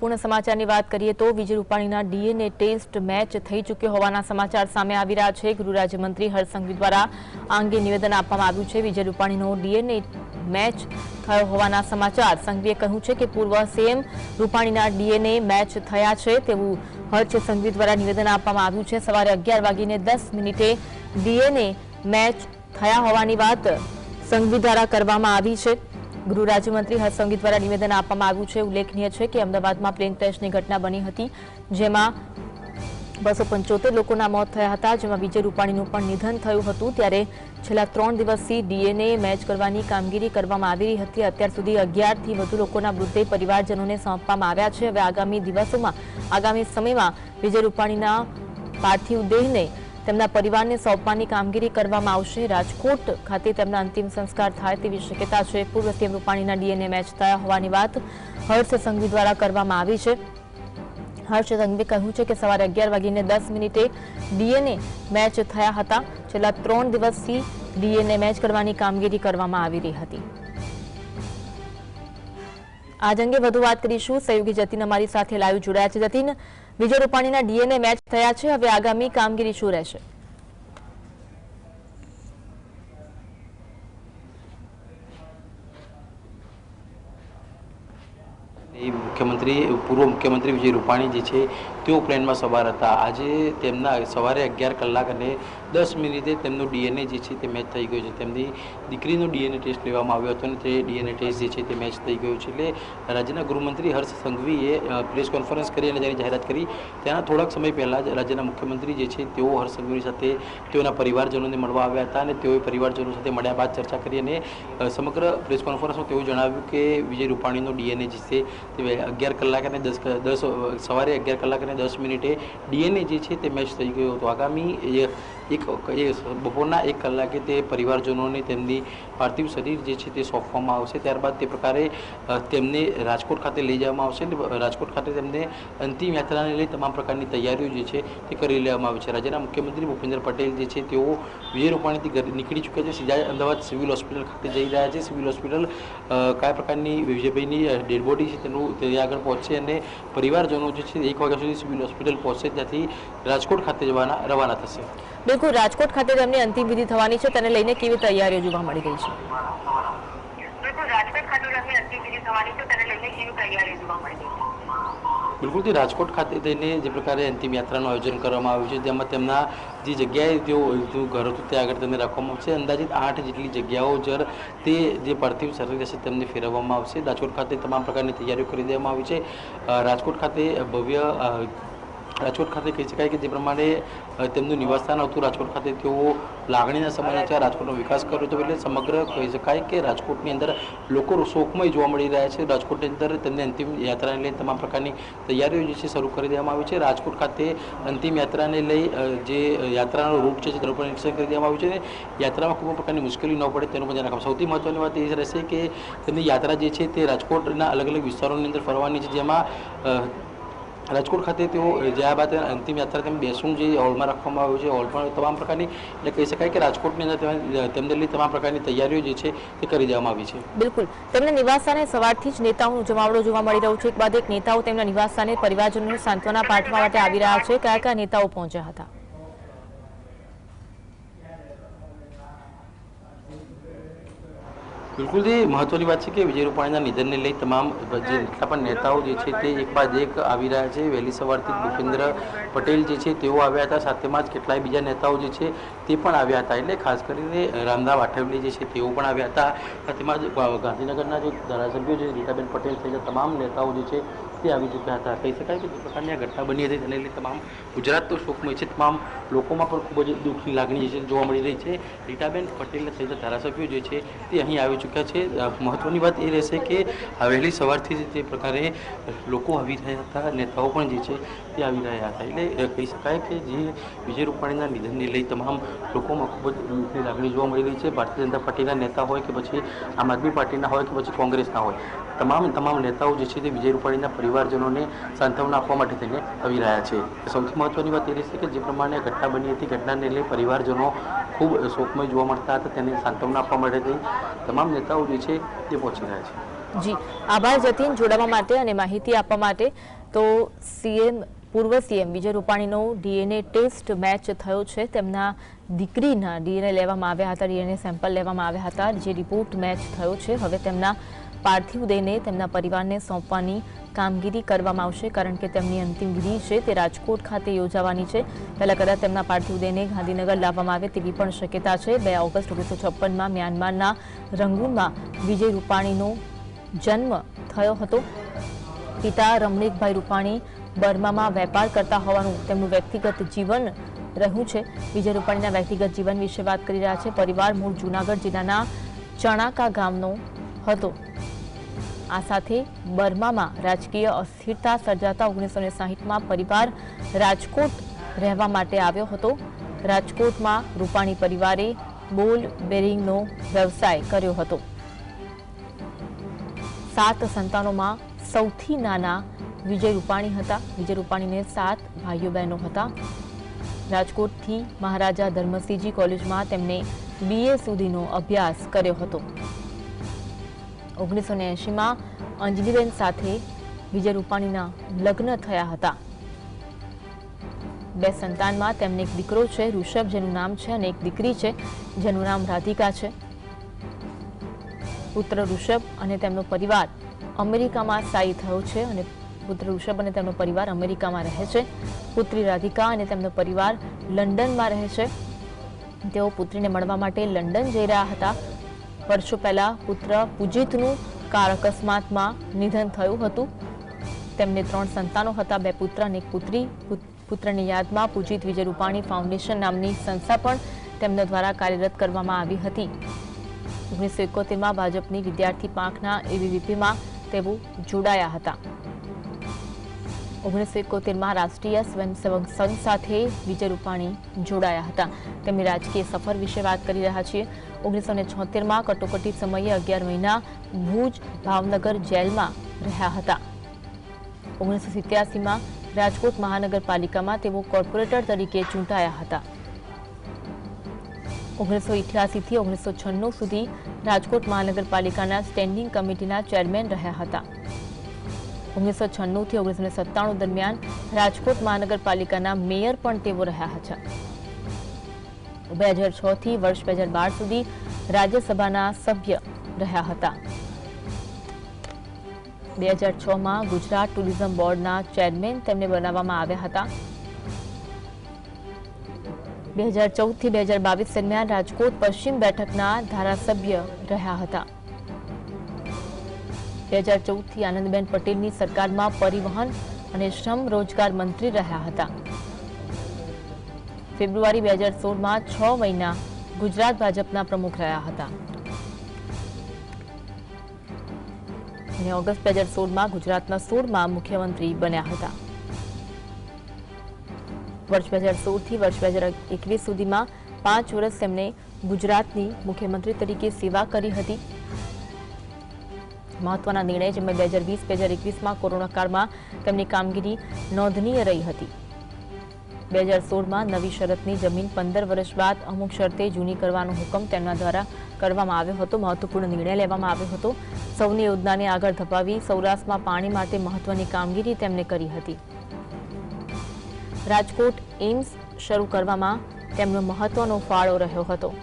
પૂર્ણ સમાચારની વાત કરીએ તો વિજય રૂપાણીના ડીએનએ ટેસ્ટ મેચ થઈ ચૂક્યો હોવાના સમાચાર સામે આવી રહ્યા છે. ગૃહ રાજ્યમંત્રી હર્ષ સંઘવી દ્વારા આ અંગે નિવેદન આપવામાં આવ્યું છે. વિજય રૂપાણીનો ડીએનએ મેચ થયો હોવાના સમાચાર સંઘવીએ કહ્યું છે કે પૂર્વ સીએમ રૂપાણીના ડીએનએ મેચ થયા છે તેવું હર્ષ સંઘવી દ્વારા નિવેદન આપવામાં આવ્યું છે. સવારે અગિયાર વાગીને દસ મિનિટે ડીએનએ મેચ થયા હોવાની વાત સંઘવી દ્વારા કરવામાં આવી છે. ગૃહ રાજ્યમંત્રી હર્ષ સંઘવી દ્વારા નિવેદન આપવામાં આવ્યું છે. ઉલ્લેખનીય છે કે અમદાવાદમાં પ્લેન ક્રેશની ઘટના બની હતી, જેમાં બસો પંચોતેર લોકોના મોત થયા હતા, જેમાં વિજય રૂપાણીનું પણ નિધન થયું હતું. ત્યારે છેલ્લા ત્રણ દિવસથી ડીએનએ મેચ કરવાની કામગીરી કરવામાં આવી રહી હતી. અત્યાર સુધી અગિયારથી વધુ લોકોના મૃતદેહ પરિવારજનોને સોંપવામાં આવ્યા છે. હવે આગામી દિવસોમાં, આગામી સમયમાં વિજય રૂપાણીના પાર્થિવ દેહને તેમના પરિવારને સોંપવાની કામગીરી કરવામાં આવશે. રાજકોટ ખાતે તેમના અંતિમ સંસ્કાર થાય તેવી શક્યતા છે. પૂર્વ સીએમ રૂપાણીના ડીએનએ મેચ થયા હોવાની વાત હર્ષ સંઘવી દ્વારા કરવામાં આવી છે. હર્ષ સંઘવી કહ્યું છે કે સવારે અગિયાર વાગીને દસ મિનિટે ડીએનએ મેચ થયા હતા. છેલ્લા ત્રણ દિવસથી ડીએનએ મેચ કરવાની કામગીરી કરવામાં આવી રહી હતી. આજ અંગે વધુ વાત કરીશું. સહયોગી જતીન અમારી સાથે લાઈવ જોડાયા છે. જતીન, વિજય રૂપાણીના ડીએનએ મેચ થયા છે. હવે આગામી કામગીરી શું રહેશે? એ મુખ્યમંત્રી પૂર્વ મુખ્યમંત્રી વિજય રૂપાણી જે છે, તેઓ પ્લેનમાં સવાર હતા. આજે તેમના સવારે અગિયાર કલાક અને દસ મિનિટે તેમનું ડીએનએ જે છે તે મેચ થઈ ગયો છે. તેમની દીકરીનો ડીએનએ ટેસ્ટ લેવામાં આવ્યો હતો અને તે ડીએનએ ટેસ્ટ જે છે તે મેચ થઈ ગયો છે. એટલે રાજ્યના ગૃહમંત્રી હર્ષ સંઘવીએ પ્રેસ કોન્ફરન્સ કરી અને તેની જાહેરાત કરી. ત્યાંના થોડાક સમય પહેલાં જ રાજ્યના મુખ્યમંત્રી જે છે તેઓ હર્ષ સંઘવી સાથે તેઓના પરિવારજનોને મળવા આવ્યા હતા અને તેઓએ પરિવારજનો સાથે મળ્યા બાદ ચર્ચા કરી અને સમગ્ર પ્રેસ કોન્ફરન્સમાં તેઓ જણાવ્યું કે વિજય રૂપાણીનો ડીએનએ જે છે તે અગિયાર કલાક અને દસ દસ સવારે અગિયાર કલાક અને દસ મિનિટે ડીએનએ જે છે તે મેચ થઈ ગયો હતો. આગામી એ એક એ બપોરના એક કલાકે તે પરિવારજનોને તેમની પાર્થિવ શરીર જે છે તે સોંપવામાં આવશે. ત્યારબાદ તે પ્રકારે અ, તેમને રાજકોટ ખાતે લઈ જવામાં આવશે અને રાજકોટ ખાતે તેમને અંતિમ યાત્રાને લઈ તમામ પ્રકારની તૈયારીઓ જે છે તે કરી લેવામાં આવી છે. રાજ્યના મુખ્યમંત્રી ભૂપેન્દ્ર પટેલ જે છે તેઓ વિજય રૂપાણીથી ઘરે નીકળી ચૂક્યા છે. સીધા અમદાવાદ સિવિલ હોસ્પિટલ ખાતે જઈ રહ્યા છે. સિવિલ હોસ્પિટલ અ, કયા પ્રકારની વિજયભાઈની ડેડ બોડી છે તેનું તે આગળ પહોંચશે અને પરિવારજનો જે છે એક વાગ્યા સુધી સિવિલ હોસ્પિટલ પહોંચશે. ત્યાંથી રાજકોટ ખાતે જવાના રવાના થશે. બિલકુલ રાજકોટ ખાતે તેમની અંતિમ વિધિ થવાની છે. તેને લઈને કેવી તૈયારીઓ જોવા મળી રહી છે? બિલકુલ રાજકોટ ખાતે તેમની અંતિમ વિધિ થવાની છે. તેને લઈને કેવી તૈયારીઓ જોવા મળી રહી છે? બિલકુલ રાજકોટ ખાતે થઈને જે પ્રકારે અંતિમ યાત્રાનું આયોજન કરવામાં આવ્યું છે જેમાં તેમના જે જગ્યાએ તેઓ ઘર હતું, ત્યાં આગળ તેમને રાખવામાં આવશે. અંદાજિત આઠ જેટલી જગ્યાઓ જર તે જે પાર્થિવ શરીર રહેશે તેમને ફેરવવામાં આવશે. રાજકોટ ખાતે તમામ પ્રકારની તૈયારીઓ કરી દેવામાં આવી છે. રાજકોટ ખાતે ભવ્ય રાજકોટ ખાતે કહી શકાય કે જે પ્રમાણે તેમનું નિવાસસ્થાન હતું. રાજકોટ ખાતે તેઓ લાગણીના સમયના છે રાજકોટનો વિકાસ કર્યો હતો. એટલે સમગ્ર કહી શકાય કે રાજકોટની અંદર લોકો શોકમય જોવા મળી રહ્યા છે. રાજકોટની અંદર તેમને અંતિમ યાત્રાને લઈને તમામ પ્રકારની તૈયારીઓ જે છે શરૂ કરી દેવામાં આવી છે. રાજકોટ ખાતે અંતિમ યાત્રાને લઈ જે યાત્રાનો રૂટ છે તેનું પણ નિરીક્ષણ કરી દેવામાં આવ્યું છે. અને યાત્રામાં કોઈ પ્રકારની મુશ્કેલી ન પડે તેનું પણ ધ્યાન સૌથી મહત્ત્વની વાત એ રહેશે કે તેમની યાત્રા જે છે તે રાજકોટના અલગ અલગ વિસ્તારોની અંદર ફરવાની છે. જેમાં રાજકોટ ખાતે તેઓ જ્યાં બાદ અંતિમ યાત્રા તેમ બેસવું જે હોલમાં રાખવામાં આવ્યું છે, હોલ પણ તમામ પ્રકારની, એટલે કહી શકાય કે રાજકોટની અંદર તેમાં- તેમને લઈ તમામ પ્રકારની તૈયારીઓ જે છે તે કરી દેવામાં આવી છે. બિલકુલ. તેમના નિવાસસ્થાને સવારથી જ નેતાઓનો જમાવડો જોવા મળી રહ્યો છે. એક બાદ એક નેતાઓ તેમના નિવાસસ્થાને પરિવારજનોને સાંત્વના પાઠવા માટે આવી રહ્યા છે. કયા કયા નેતાઓ પહોંચ્યા હતા? બિલકુલ જે મહત્વની વાત છે કે વિજય રૂપાણીના નિધનને લઈ તમામ જે જેટલા પણ નેતાઓ જે છે તે એક બાદ એક આવી રહ્યા છે. વહેલી સવારથી ભૂપેન્દ્ર પટેલ જે છે તેઓ આવ્યા હતા. સાથેમાં જ કેટલાય બીજા નેતાઓ જે છે તે પણ આવ્યા હતા. એટલે ખાસ કરીને રામદાવ આઠવલે જે છે તેઓ પણ આવ્યા હતા. સાથેમાં જ ગાંધીનગરના જે ધારાસભ્યો છે રીટાબેન પટેલ સહિત તમામ નેતાઓ જે છે તે આવી ચૂક્યા હતા. કહી શકાય કે જે પ્રકારની આ ઘટના બની હતી તેને લઈને તમામ ગુજરાત તો શોકમય છે. તમામ લોકોમાં પણ ખૂબ જ દુઃખની લાગણી જે જોવા મળી રહી છે. રીટાબેન પટેલ સહિત ધારાસભ્યો જે છે તે અહીં આવી ચૂક્યા છે. મહત્ત્વની વાત એ રહેશે કે વહેલી સવારથી જ તે પ્રકારે લોકો આવી રહ્યા હતા. નેતાઓ પણ જે છે તે આવી રહ્યા હતા. એટલે કહી શકાય કે જે વિજય રૂપાણીના નિધનને લઈ તમામ લોકોમાં ખૂબ જ દુઃખની લાગણી જોવા મળી રહી છે. ભારતીય જનતા પાર્ટીના નેતા હોય કે પછી આમ આદમી પાર્ટીના હોય કે પછી કોંગ્રેસના હોય. તમામ તમામ નેતાઓ જે છે તે વિજય રૂપાણીના પરિવારજનોને સાંત્વના આપવા માટે થઈને આવી રહ્યા છે. સૌથી મહત્વની વાત એ રહેશે કે જે પ્રમાણે ઘટના બની હતી, ઘટનાને લઈ પરિવારજનો ખૂબ શોકમય જોવા મળતા હતા, તેને સાંત્વના આપવા માટે તમામ નેતાઓ જે છે તે પહોંચી રહ્યા છે. જી, આભાર જતીન જોડાવા માટે અને માહિતી આપવા માટે. તો સીએમ, પૂર્વ સીએમ વિજય રૂપાણીનો ડીએનએ ટેસ્ટ મેચ થયો છે. તેમના દીકરીના ડીએનએ લેવામાં આવ્યા હતા, ડીએનએ સેમ્પલ લેવામાં આવ્યા હતા. જે રિપોર્ટ મેચ થયો છે, હવે તેમના પાર્થિવ દેહને તેમના પરિવારને સોંપવાની કામગીરી કરવામાં આવશે, કારણ કે તેમની અંતિમ વિધિ છે તે રાજકોટ ખાતે યોજાવાની છે. પહેલાં કદાચ તેમના પાર્થિવ દેહને ગાંધીનગર લાવવામાં આવે તેવી પણ શક્યતા છે. બે ઓગસ્ટ ઓગણીસો છપ્પનમાં મ્યાનમારના રંગૂનમાં વિજય રૂપાણીનો જન્મ થયો હતો. પિતા રમણીકભાઈ રૂપાણી બર્મામાં વેપાર કરતા હોવાનું તેમનું વ્યક્તિગત જીવન રહ્યું છે. વિજય રૂપાણીના વ્યક્તિગત જીવન વિશે વાત કરી રહ્યા છે. પરિવાર મૂળ જૂનાગઢ જિલ્લાના ચણાકા ગામનો હતો. આ સાથે બર્મામાં રાજકીય અસ્થિરતા સર્જાતા ઓગણીસો ને સાહીઠમાં પરિવાર રાજકોટ રહેવા માટે આવ્યો હતો. રાજકોટમાં રૂપાણી પરિવારે બોલ બેરિંગનો વ્યવસાય કર્યો હતો. સાત સંતાનોમાં સૌથી નાના વિજય રૂપાણી હતા. વિજય રૂપાણીને સાત ભાઈઓ બહેનો હતા. રાજકોટથી મહારાજા ધર્મસિંહજી કોલેજમાં તેમણે બીએ સુધીનો અભ્યાસ કર્યો હતો. ઓગણીસો ને એંશીમાં અંજલીબેન સાથે વિજય રૂપાણીના લગ્ન થયા હતા. બે સંતાનમાં તેમને એક દીકરો છે, ઋષભ, જેનું નામ છે અને એક દીકરી છે, જેનું નામ રાધિકા છે. પુત્ર ઋષભ અને તેમનો પરિવાર અમેરિકામાં સ્થાયી થયો છે અને પુત્ર ઋષભ અને તેમનો પરિવાર અમેરિકામાં રહે છે. પુત્રી રાધિકા અને તેમનો પરિવાર લંડનમાં રહે છે. તેઓ પુત્રીને મળવા માટે લંડન જઈ રહ્યા હતા. વર્ષો પહેલા પુત્ર પૂજિતનું કાર અકસ્માતમાં નિધન થયું હતું. તેમને ત્રણ સંતાનો હતા, બે પુત્ર અને પુત્રી. પુત્રની યાદમાં પૂજિત વિજય રૂપાણી ફાઉન્ડેશન નામની સંસ્થા પણ તેમના દ્વારા કાર્યરત કરવામાં આવી હતી. ઓગણીસો એકોતેરમાં ભાજપની વિદ્યાર્થી પાંખના એબીવીપીમાં તેઓ જોડાયા હતા. ઓગણીસો એકોતેરમાં રાષ્ટ્રીય સ્વયંસેવક સંઘ સાથે વિજય રૂપાણી જોડાયા હતા. તેમની રાજકીય સફર વિશે વાત કરી રહ્યા છીએ. ઓગણીસો ને છોતેરમાં કટોકટી સમયે અગિયાર મહિના ભુજ ભાવનગર જેલમાં રહ્યા હતા. ઓગણીસો સિત્યાસીમાં રાજકોટ મહાનગરપાલિકામાં તેઓ કોર્પોરેટર તરીકે ચૂંટાયા હતા. ઓગણીસો ઇઠ્યાસીથી ઓગણીસો છન્નું સુધી રાજકોટ મહાનગરપાલિકાના સ્ટેન્ડિંગ કમિટીના ચેરમેન રહ્યા હતા. ઓગણીસો છન્નુંથી ઓગણીસો સત્તાણું દરમિયાન રાજકોટ મહાનગરપાલિકાના મેયર પણ તેઓ રહ્યા હતા. બે હજાર છ થી વર્ષ બે હજાર બાર સુધી રાજ્યસભાના સભ્ય રહ્યા હતા. બે હજાર છમાં ગુજરાત ટુરિઝમ બોર્ડના ચેરમેન તેમને બનાવવામાં આવ્યા હતા. બે હજાર ચૌદથી બે હજાર બાવીસ દરમિયાન રાજકોટ પશ્ચિમ બેઠકના ધારાસભ્ય રહ્યા હતા. બે હજાર ચૌદથી આનંદબેન પટેલની સરકારમાં પરિવહન અને શ્રમ રોજગાર મંત્રી રહ્યા હતા. ફેબ્રુઆરી બે હજાર સોળમાં છ મહિના ગુજરાત ભાજપના પ્રમુખ રહ્યા હતા. અને ઓગસ્ટ બે હજાર સોળમાં ગુજરાતના સોળમાં મુખ્યમંત્રી બન્યા હતા. વર્ષ બે હજાર સોળથી વર્ષ બે હજાર એકવીસ સુધીમાં પાંચ વર્ષ તેમણે ગુજરાતની મુખ્યમંત્રી તરીકે સેવા કરી હતી. મહત્વના નિર્ણય જેમાં બે હજાર વીસ બે હજાર એકવીસમાં કોરોના કાળમાં તેમની કામગીરી નોંધનીય રહી હતી. બે હજાર સોળમાં નવી શરતની જમીન પંદર વર્ષ બાદ અમુક શરતે જૂની કરવાનો હુકમ તેમના દ્વારા કરવામાં આવ્યો હતો. મહત્વપૂર્ણ નિર્ણય લેવામાં આવ્યો હતો. સૌની યોજનાને આગળ ધપાવી સૌરાષ્ટ્રમાં પાણી માટે મહત્વની કામગીરી તેમણે કરી હતી. રાજકોટ એમ્સ શરૂ કરવામાં તેમનો મહત્વનો ફાળો રહ્યો હતો.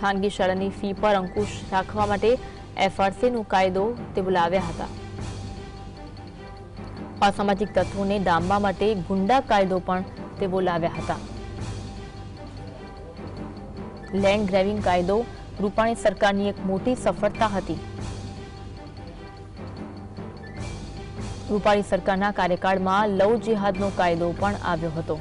ખાનગી શાળાની ફી પર અંકુશ રાખવા માટે એફઆરસીનો કાયદો તે બોલાવ્યા હતા. અસામાજિક તત્વોને ડામવા માટે ગુંડા કાયદો પણ તે બોલાવ્યા હતા. લેન્ડ ગ્રેવિંગ કાયદો રૂપાણી સરકારની એક મોટી સફળતા હતી. રૂપાણી સરકારના કાર્યકાળમાં લવ જેહાદનો કાયદો પણ આવ્યો હતો.